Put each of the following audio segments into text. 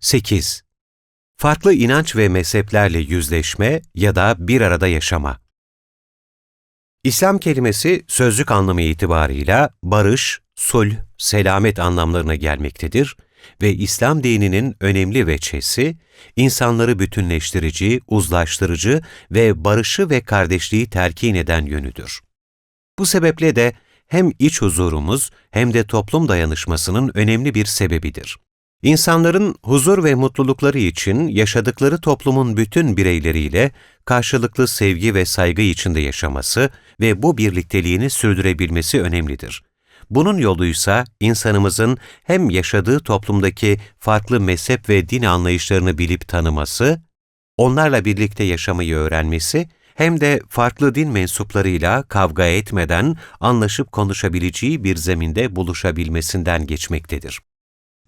8. Farklı inanç ve mezheplerle yüzleşme ya da bir arada yaşama. İslam kelimesi sözlük anlamı itibarıyla barış, sulh, selamet anlamlarına gelmektedir ve İslam dininin önemli veçesi, insanları bütünleştirici, uzlaştırıcı ve barışı ve kardeşliği telkin eden yönüdür. Bu sebeple de hem iç huzurumuz hem de toplum dayanışmasının önemli bir sebebidir. İnsanların huzur ve mutlulukları için yaşadıkları toplumun bütün bireyleriyle karşılıklı sevgi ve saygı içinde yaşaması ve bu birlikteliğini sürdürebilmesi önemlidir. Bunun yoluysa insanımızın hem yaşadığı toplumdaki farklı mezhep ve din anlayışlarını bilip tanıması, onlarla birlikte yaşamayı öğrenmesi hem de farklı din mensuplarıyla kavga etmeden anlaşıp konuşabileceği bir zeminde buluşabilmesinden geçmektedir.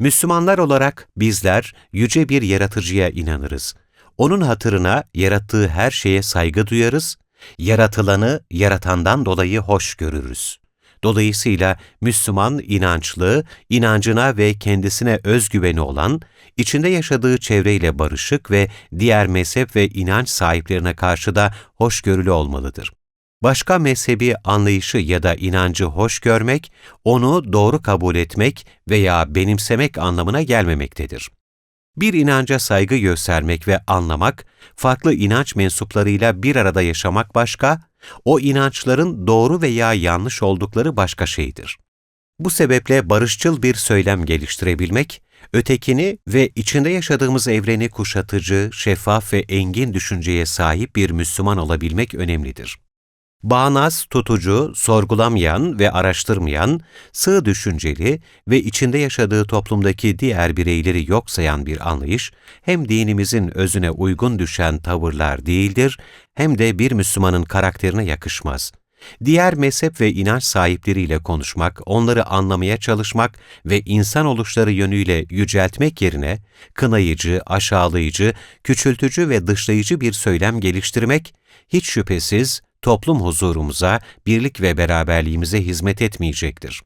Müslümanlar olarak bizler yüce bir yaratıcıya inanırız. Onun hatırına yarattığı her şeye saygı duyarız, yaratılanı yaratandan dolayı hoş görürüz. Dolayısıyla Müslüman inançlı, inancına ve kendisine özgüveni olan, içinde yaşadığı çevreyle barışık ve diğer mezhep ve inanç sahiplerine karşı da hoşgörülü olmalıdır. Başka mezhebi anlayışı ya da inancı hoş görmek, onu doğru kabul etmek veya benimsemek anlamına gelmemektedir. Bir inanca saygı göstermek ve anlamak, farklı inanç mensuplarıyla bir arada yaşamak başka, o inançların doğru veya yanlış oldukları başka şeydir. Bu sebeple barışçıl bir söylem geliştirebilmek, ötekini ve içinde yaşadığımız evreni kuşatıcı, şeffaf ve engin düşünceye sahip bir Müslüman olabilmek önemlidir. Bağnaz, tutucu, sorgulamayan ve araştırmayan, sığ düşünceli ve içinde yaşadığı toplumdaki diğer bireyleri yok sayan bir anlayış, hem dinimizin özüne uygun düşen tavırlar değildir, hem de bir Müslümanın karakterine yakışmaz. Diğer mezhep ve inanç sahipleriyle konuşmak, onları anlamaya çalışmak ve insan oluşları yönüyle yüceltmek yerine, kınayıcı, aşağılayıcı, küçültücü ve dışlayıcı bir söylem geliştirmek, hiç şüphesiz, toplum huzurumuza, birlik ve beraberliğimize hizmet etmeyecektir.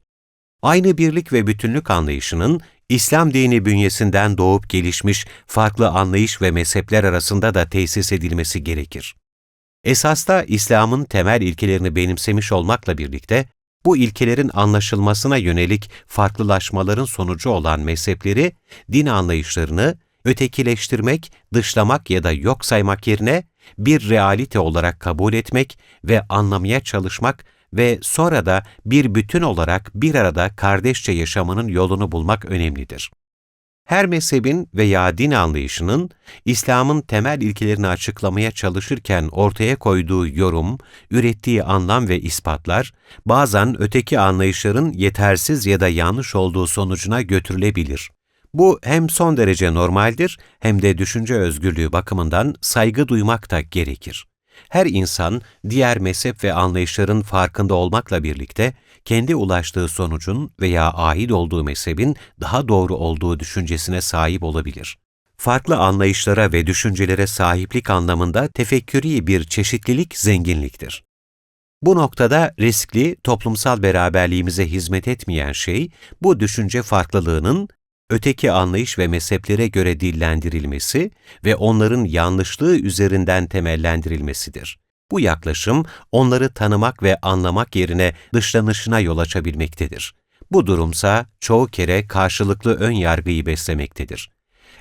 Aynı birlik ve bütünlük anlayışının İslam dini bünyesinden doğup gelişmiş farklı anlayış ve mezhepler arasında da tesis edilmesi gerekir. Esasta İslam'ın temel ilkelerini benimsemiş olmakla birlikte, bu ilkelerin anlaşılmasına yönelik farklılaşmaların sonucu olan mezhepleri, din anlayışlarını ötekileştirmek, dışlamak ya da yok saymak yerine bir realite olarak kabul etmek ve anlamaya çalışmak ve sonra da bir bütün olarak bir arada kardeşçe yaşamanın yolunu bulmak önemlidir. Her mezhebin veya din anlayışının İslam'ın temel ilkelerini açıklamaya çalışırken ortaya koyduğu yorum, ürettiği anlam ve ispatlar bazen öteki anlayışların yetersiz ya da yanlış olduğu sonucuna götürülebilir. Bu hem son derece normaldir hem de düşünce özgürlüğü bakımından saygı duymak da gerekir. Her insan diğer mezhep ve anlayışların farkında olmakla birlikte kendi ulaştığı sonucun veya ait olduğu mezhebin daha doğru olduğu düşüncesine sahip olabilir. Farklı anlayışlara ve düşüncelere sahiplik anlamında tefekkürî bir çeşitlilik zenginliktir. Bu noktada riskli, toplumsal beraberliğimize hizmet etmeyen şey, bu düşünce farklılığının öteki anlayış ve mezheplere göre dillendirilmesi ve onların yanlışlığı üzerinden temellendirilmesidir. Bu yaklaşım, onları tanımak ve anlamak yerine dışlanışına yol açabilmektedir. Bu durumsa çoğu kere karşılıklı ön yargıyı beslemektedir.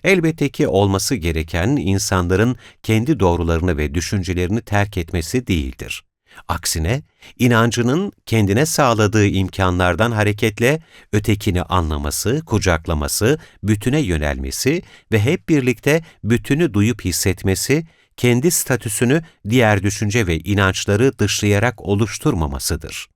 Elbette ki olması gereken insanların kendi doğrularını ve düşüncelerini terk etmesi değildir. Aksine, inancının kendine sağladığı imkanlardan hareketle ötekini anlaması, kucaklaması, bütüne yönelmesi ve hep birlikte bütünü duyup hissetmesi, kendi statüsünü diğer düşünce ve inançları dışlayarak oluşturmamasıdır.